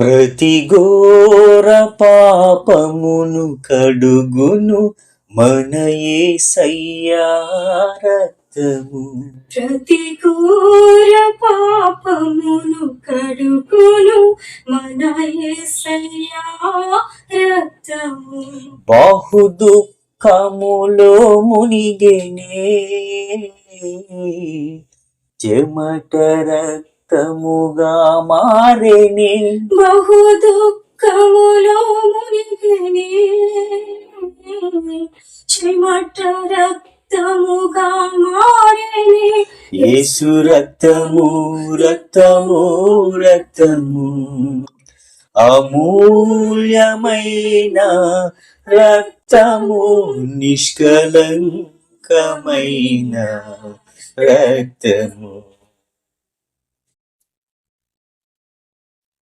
ప్రతి ఘోర పాపమును కడుగును మన రక్తము. ప్రతి ఘోర పాపమును కడుగును మన రక్తము. బాహు దుఃఖములో మునిగెనే చెమట రక్తముగా మారెనే. బహు దుఃఖములో మునిగిని. చెమట రక్తముగా మారని. యేసు రక్తము రక్తము రక్తము. అమూల్యమైన రక్తము నిష్కలంకమైన రక్తము.